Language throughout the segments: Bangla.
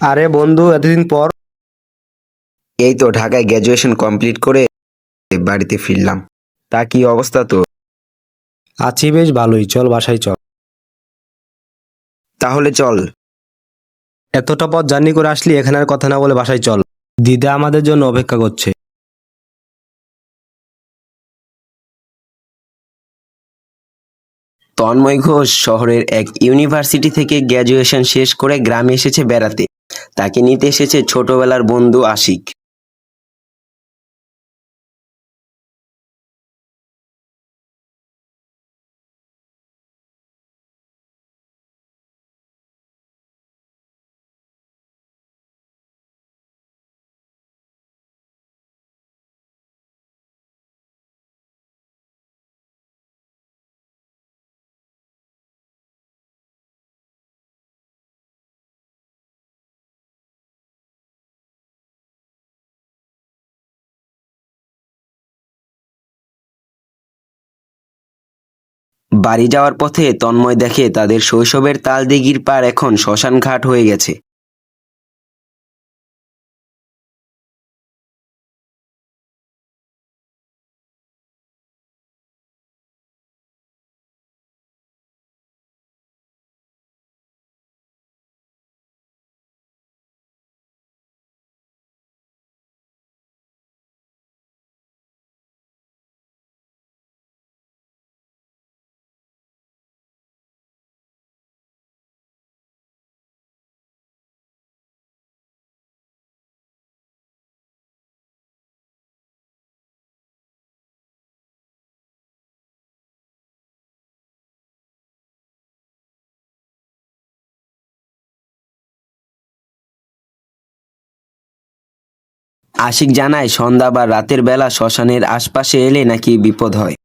আরে বন্ধু এতদিন পর এই তো ঢাকায় গ্র্যাজুয়েশন কমপ্লিট করে বাড়িতে ফিরলাম। তা কি অবস্থা তো আছি বেশ ভালোই চল বাসায় চল। তাহলে চল। এতটা পথ জার্নি করে আসলি এখানে আর কথা না বলে বাসায় চল। দিদা আমাদের জন্য অপেক্ষা করছে। তন্ময় ঘোষ শহরের এক ইউনিভার্সিটি থেকে গ্র্যাজুয়েশন শেষ করে গ্রামে এসেছে বেড়াতে। তাকে নিতে এসেছে ছোটবেলার বন্ধু আশিক। বাড়ি যাওয়ার পথে তন্ময় দেখে তাদের শৈশবের তালদিঘির পার এখন শ্মশান ঘাট হয়ে গেছে। আশিক জানায় সন্ধ্যা বা রাতের বেলা শ্মশানের আশপাশে এলে নাকি বিপদ হয়।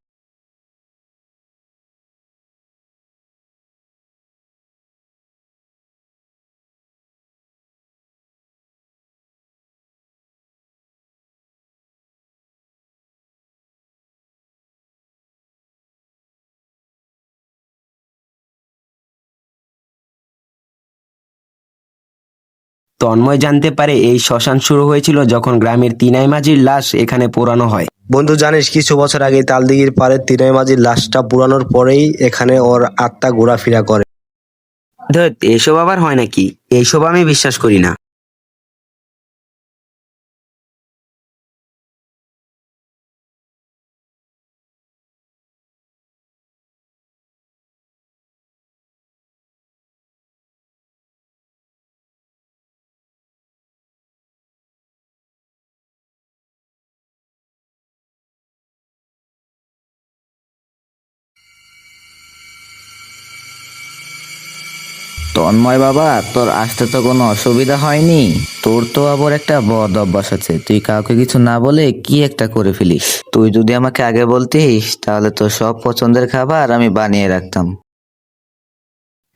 তন্ময় জানতে পারে এই শ্মশান শুরু হয়েছিল যখন গ্রামের তিনাই মাঝির লাশ এখানে পোড়ানো হয়। বন্ধু জানিস কিছু বছর আগে তালদিঘির পারে তিনাই মাঝির লাশটা পুরানোর পরেই এখানে ওর আত্মা ঘোরাফেরা করে। ধত এসব আবার হয় নাকি? এইসব আমি বিশ্বাস করি না। তন্ময় বাবা তোর আসতে তো কোনো অসুবিধা হয়নি? তোর তো আবার একটা বদ অভ্যাস আছে। তুই কাউকে কিছু না বলে কি একটা করে ফেলিস? তুই যদি আমাকে আগে বলতিস তাহলে তো সব পছন্দের খাবার আমি বানিয়ে রাখতাম।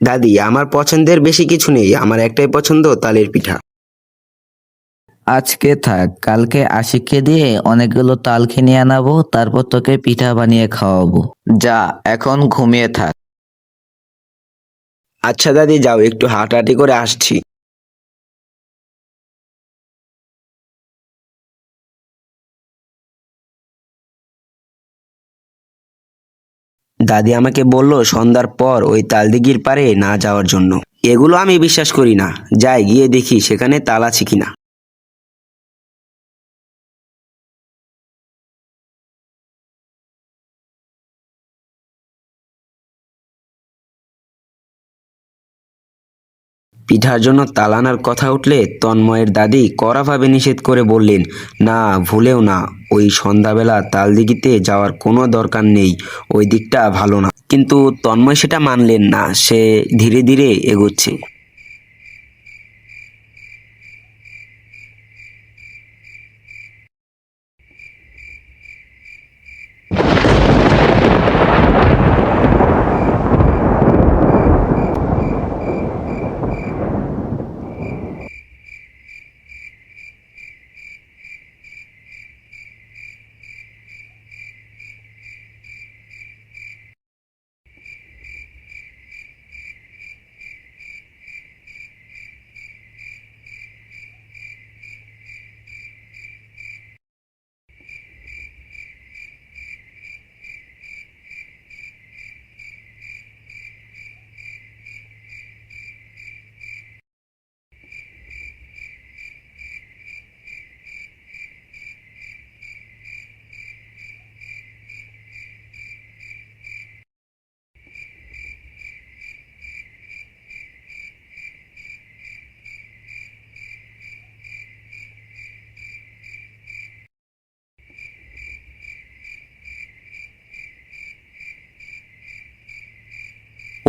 দাদি আমার পছন্দের বেশি কিছু নেই। আমার একটাই পছন্দ তালের পিঠা। আজকে থাক কালকে আশিককে দিয়ে অনেকগুলো তাল কিনে আনাবো তারপর তোকে পিঠা বানিয়ে খাওয়াবো। যা এখন ঘুমিয়ে থাক। আচ্ছা দাদি, যাও, একটু হাঁটাহাঁটি করে আসছি। দাদি আমাকে বলল, সন্ধ্যার পর ওই তালদিগির পারে না যাওয়ার জন্য। এগুলো আমি বিশ্বাস করি না। যাই, গিয়ে দেখি সেখানে তালা আছে কিনা। পিঠার জন্য তালানার কথা উঠলে তন্ময়ের দাদি কড়াভাবে নিষেধ করে বললেন, না, ভুলেও না, ওই সন্ধ্যাবেলা তালদিঘিতে যাওয়ার কোনো দরকার নেই, ওই দিকটা ভালো না। কিন্তু তন্ময় সেটা মানলেন না, সে ধীরে ধীরে এগোচ্ছে।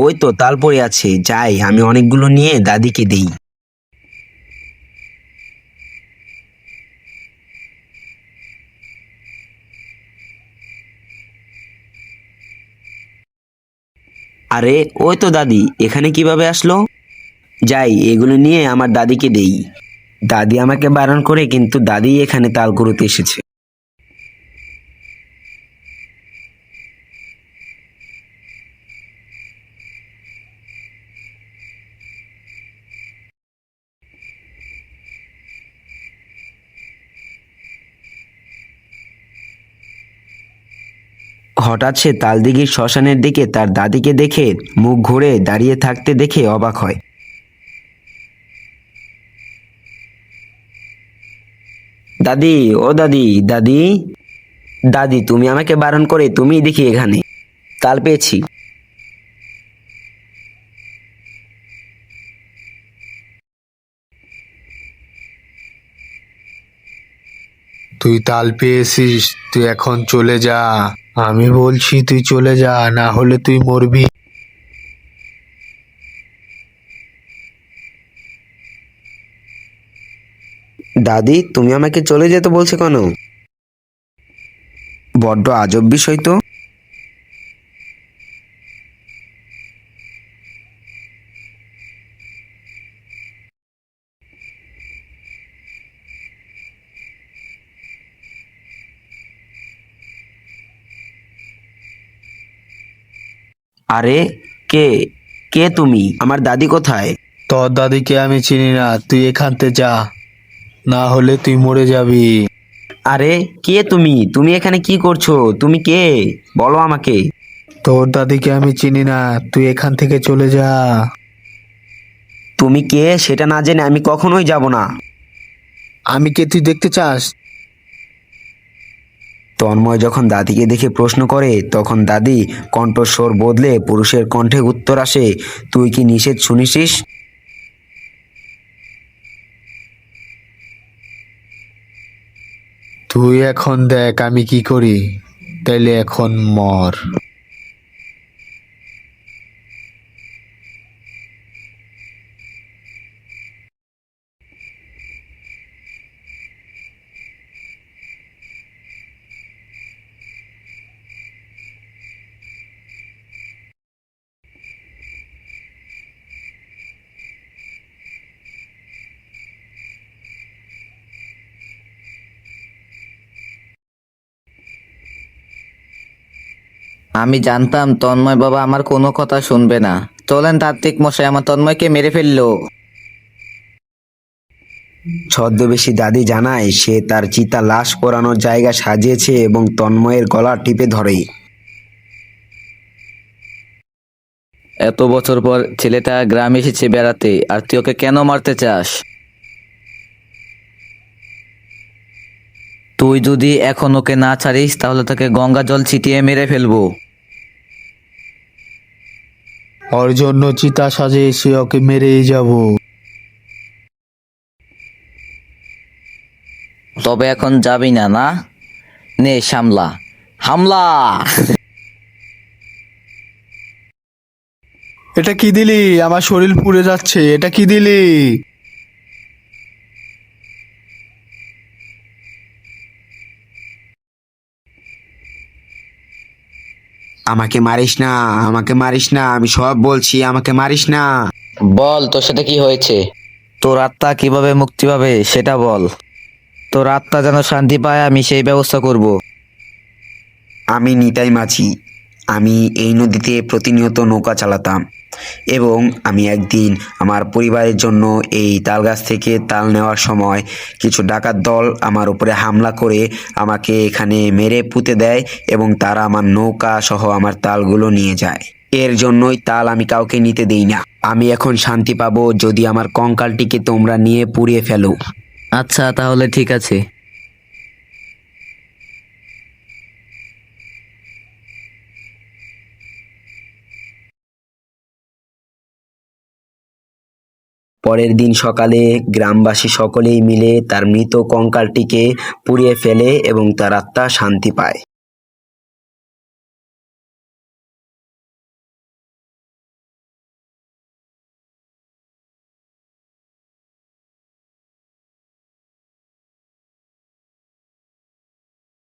ওই তো তাল পড়ে আছে। যাই, আমি অনেকগুলো নিয়ে দাদিকে দেই। আরে, ওই তো দাদি, এখানে কীভাবে আসলো? যাই, এগুলো নিয়ে আমার দাদিকে দেই। দাদি আমাকে বারণ করে, কিন্তু দাদি এখানে তাল কুড়োতে এসেছে। হঠাৎ সে তালদিঘির শ্মশানের দিকে তার দাদিকে দেখে মুখ ঘুরে দাঁড়িয়ে থাকতে দেখে অবাক হয়। দাদি, ও দাদি দাদি। দাদি, তুমি আমাকে বারণ করে তুমি দেখি এখানে। তাল পেয়েছি। তুই তাল পেয়েছিস, তুই এখন চলে যা। আমি বলছি তুই চলে যা, না হলে তুই মরবি। দাদি, তুমি আমাকে চলে যেতে বলছো কেন? বড্ড আজব বিষয় তো। আরে কে? কে তুমি? আমার দাদি কোথায়? তোর দাদিকে আমি চিনি না তুই এখান থেকে যা। না হলে তুই মরে যাবি। আরে কে তুমি? তুমি এখানে কি করছ? তুমি কে? বলো আমাকে। তোর দাদিকে আমি চিনি না তুই এখান থেকে চলে যা। তুমি কে? সেটা না জেনে আমি কখনোই যাব না। আমি কে? তুই দেখতে চাস? তন্ময় যখন দাদিকে দেখে প্রশ্ন করে, তখন দাদি কণ্ঠস্বর বদলে পুরুষের কণ্ঠে উত্তর আসে, তুই কি নিষেধ শুনিসিস? তুই এখন দেখ আমি কি করি, তাইলে এখন মর। আমি জানতাম তন্ময় বাবা আমার কোনো কথা শুনবে না। চলেন তাত্ত্বিক মশাই আমার তন্ময়কে মেরে ফেলল। ছদ্মবেশী দাদি জানায় সে তার চিতা লাশ পরানোর জায়গা সাজিয়েছে এবং তন্ময়ের গলা টিপে ধরে। এত বছর পর ছেলেটা গ্রামে এসেছে বেড়াতে আর তুই ওকে কেন মারতে চাস? তুই যদি এখন ওকে না ছাড়িস তাহলে তোকে গঙ্গা জল ছিটিয়ে মেরে ফেলব। ওর জন্য চিতা সাজে এসে ওকে মেরেই যাব। তবে এখন যাবি না না? নে সামলা হামলা! এটা কি দিলি? আমার শরীর পুড়ে যাচ্ছে। এটা কি দিলি? আমাকে মারিস না আমাকে মারিস না আমি সব বলছি আমাকে মারিস না। বল তোর সাথে কি হয়েছে? তোর আত্মা কীভাবে মুক্তি পাবে সেটা বল। তোর আত্মা যেন শান্তি পায় আমি সেই ব্যবস্থা করব। আমি নিতাই মাছি। আমি এই নদীতে প্রতিনিয়ত নৌকা চালাতাম। এবং আমি একদিন আমার পরিবারের জন্য এই তাল গাছ থেকে তাল নেওয়ার সময় কিছু ডাকাত দল আমার উপরে হামলা করে আমাকে এখানে মেরে পুঁতে দেয় এবং তারা আমার নৌকা সহ আমার তালগুলো নিয়ে যায়। এর জন্যই তাল আমি কাউকে নিতে দেই না। আমি এখন শান্তি পাবো যদি আমার কঙ্কালটিকে তোমরা নিয়ে পুড়িয়ে ফেলো। আচ্ছা তাহলে ঠিক আছে। পরের দিন সকালে গ্রামবাসী সকলেই মিলে তার মৃত কঙ্কালটিকে পুড়িয়ে ফেলে এবং তার আত্মা শান্তি পায়।